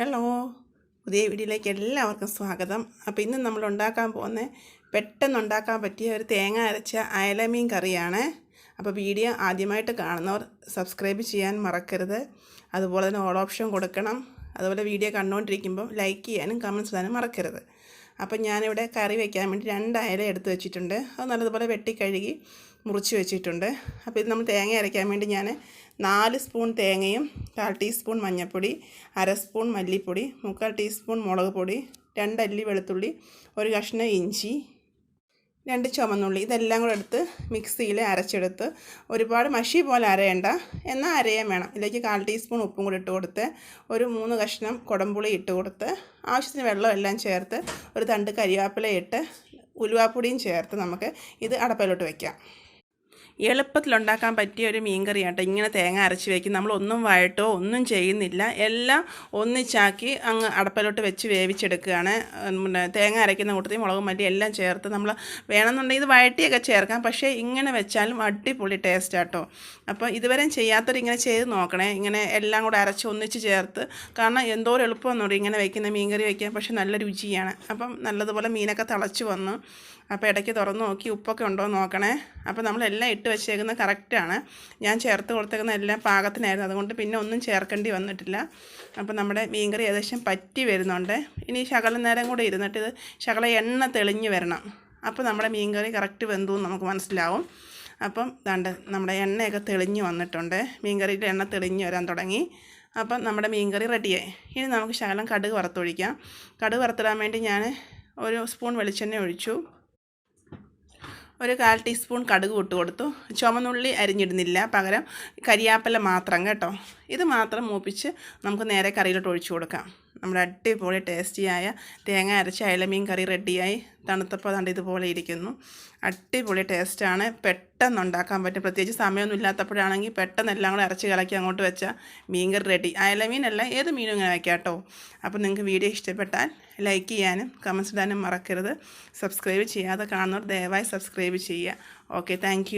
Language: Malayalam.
ഹലോ പുതിയ വീഡിയോയിലേക്ക് എല്ലാവർക്കും സ്വാഗതം. അപ്പോൾ ഇന്ന് നമ്മൾ ഉണ്ടാക്കാൻ പോകുന്ന പെട്ടെന്ന് ഉണ്ടാക്കാൻ പറ്റിയ ഒരു തേങ്ങ അരച്ച അയലമീൻ കറിയാണ്. അപ്പോൾ വീഡിയോ ആദ്യമായിട്ട് കാണുന്നവർ സബ്സ്ക്രൈബ് ചെയ്യാൻ മറക്കരുത്. അതുപോലെ തന്നെ ഓൾ ഓപ്ഷൻ കൊടുക്കണം. അതുപോലെ വീഡിയോ കണ്ടുകൊണ്ടിരിക്കുമ്പോൾ ലൈക്ക് ചെയ്യാനും കമൻസ് ഇടാനും മറക്കരുത്. അപ്പം ഞാനിവിടെ കറി വയ്ക്കാൻ വേണ്ടി രണ്ട് അയല എടുത്ത് വെച്ചിട്ടുണ്ട്. അത് നല്ലതുപോലെ വെട്ടി കഴുകി മുറിച്ച് വെച്ചിട്ടുണ്ട്. അപ്പോൾ ഇത് നമ്മൾ തേങ്ങ അരയ്ക്കാൻ വേണ്ടി ഞാൻ നാല് സ്പൂൺ തേങ്ങയും കാൽ ടീസ്പൂൺ മഞ്ഞൾപ്പൊടി അര സ്പൂൺ മല്ലിപ്പൊടി മുക്കാൽ ടീസ്പൂൺ മുളക് പൊടി രണ്ടല്ലി വെളുത്തുള്ളി ഒരു കഷ്ണം ഇഞ്ചി രണ്ട് ചുമന്നുള്ളി ഇതെല്ലാം കൂടെ എടുത്ത് മിക്സിയിൽ അരച്ചെടുത്ത് ഒരുപാട് മഷി പോലെ അരയേണ്ട. എന്നാൽ അരയാൻ വേണം. ഇതിലേക്ക് കാൽ ടീസ്പൂൺ ഉപ്പും കൂടി ഇട്ട് കൊടുത്ത് ഒരു മൂന്ന് കഷ്ണം കുടംപുളി ഇട്ട് കൊടുത്ത് ആവശ്യത്തിന് വെള്ളം എല്ലാം ചേർത്ത് ഒരു തണ്ട് കരിവേപ്പില ഇട്ട് ഉലുവാപ്പൊടിയും ചേർത്ത് നമുക്ക് ഇത് അടപ്പയിലോട്ട് വയ്ക്കാം എളുപ്പത്തിൽ ഉണ്ടാക്കാൻ പറ്റിയ ഒരു മീൻ കറിയാട്ടോ ഇങ്ങനെ തേങ്ങ അരച്ച് വയ്ക്കും നമ്മളൊന്നും വഴട്ടോ ഒന്നും ചെയ്യുന്നില്ല. എല്ലാം ഒന്നിച്ചാക്കി അങ്ങ് അടപ്പലോട്ട് വെച്ച് വേവിച്ചെടുക്കുകയാണ്. പിന്നെ തേങ്ങ അരയ്ക്കുന്ന കൂട്ടത്തിൽ മുളകും മല്ലി എല്ലാം ചേർത്ത് നമ്മൾ വേണമെന്നുണ്ടെങ്കിൽ ഇത് വഴട്ടിയൊക്കെ ചേർക്കാം. പക്ഷേ ഇങ്ങനെ വെച്ചാലും അടിപൊളി ടേസ്റ്റ് ആട്ടോ അപ്പോൾ ഇതുവരെ ചെയ്യാത്തവർ ഇങ്ങനെ ചെയ്ത് നോക്കണേ. ഇങ്ങനെ എല്ലാം കൂടെ അരച്ച് ഒന്നിച്ച് ചേർത്ത്. കാരണം എന്തോരം എളുപ്പമെന്നോട് ഇങ്ങനെ വയ്ക്കുന്ന മീൻ കറി വയ്ക്കാൻ പക്ഷേ നല്ല രുചിയാണ്. അപ്പം നല്ലതുപോലെ മീനൊക്കെ തിളച്ച് വന്നു. അപ്പോൾ ഇടയ്ക്ക് തുറന്ന് നോക്കി ഉപ്പൊക്കെ ഉണ്ടോ നോക്കണേ. അപ്പോൾ നമ്മളെല്ലാം ഇട്ട് വെച്ചേക്കുന്നത് കറക്റ്റാണ് ഞാൻ ചേർത്ത് കൊടുത്തേക്കുന്ന എല്ലാം പാകത്തിനായിരുന്നു. അതുകൊണ്ട് പിന്നെ ഒന്നും ചേർക്കേണ്ടി വന്നിട്ടില്ല. അപ്പോൾ നമ്മുടെ മീൻകറി ഏകദേശം പറ്റി വരുന്നുണ്ട്. ഇനി ശകല നേരം കൂടെ ഇരുന്നിട്ട് ഇത് ശകല എണ്ണ തെളിഞ്ഞ് വരണം. അപ്പോൾ നമ്മുടെ മീൻകറി കറക്റ്റ് വെന്തു എന്ന് നമുക്ക് മനസ്സിലാവും. അപ്പം ദാണ്ട് നമ്മുടെ എണ്ണയൊക്കെ തെളിഞ്ഞ് വന്നിട്ടുണ്ട്. മീൻകറിയുടെ എണ്ണ തെളിഞ്ഞ് വരാൻ തുടങ്ങി. അപ്പം നമ്മുടെ മീൻകറി റെഡിയായി. ഇനി നമുക്ക് ശകലം കടുക് വറുത്തൊഴിക്കാം. കടുക് വറുത്തിടാൻ വേണ്ടി ഞാൻ ഒരു സ്പൂൺ വെളിച്ചെണ്ണ ഒഴിച്ചു. ഒരു കാൽ ടീസ്പൂൺ കടുക് ഇട്ട് കൊടുത്തു. ചുമന്നുള്ളി അരിഞ്ഞിടുന്നില്ല. പകരം കരിയാപ്പല മാത്രം കേട്ടോ. ഇത് മാത്രം മൂപ്പിച്ച് നമുക്ക് നേരെ കറിയിലോട്ട് ഒഴിച്ചു കൊടുക്കാം. നമ്മുടെ അടിപൊളി ടേസ്റ്റിയായ തേങ്ങ അരച്ച അയലമീൻ കറി റെഡിയായി. തണുത്തപ്പോൾ കണ്ട് ഇതുപോലെ ഇരിക്കുന്നു. അടിപൊളി ടേസ്റ്റാണ്. പെട്ടെന്ന് ഉണ്ടാക്കാൻ പറ്റും. പ്രത്യേകിച്ച് സമയമൊന്നും ഇല്ലാത്തപ്പോഴാണെങ്കിൽ പെട്ടെന്ന് എല്ലാം കൂടെ അരച്ച് കലക്കി അങ്ങോട്ട് വെച്ചാൽ മീൻ കറി റെഡി. അയലമീനല്ല ഏത് മീനും ഇങ്ങനെ വയ്ക്കാം കേട്ടോ. അപ്പോൾ നിങ്ങൾക്ക് വീഡിയോ ഇഷ്ടപ്പെട്ടാൽ ലൈക്ക് ചെയ്യാനും കമൻസ് ഇടാനും മറക്കരുത്. സബ്സ്ക്രൈബ് ചെയ്യാതെ കാണുന്നവർ ദയവായി സബ്സ്ക്രൈബ് ചെയ്യുക. Okay thank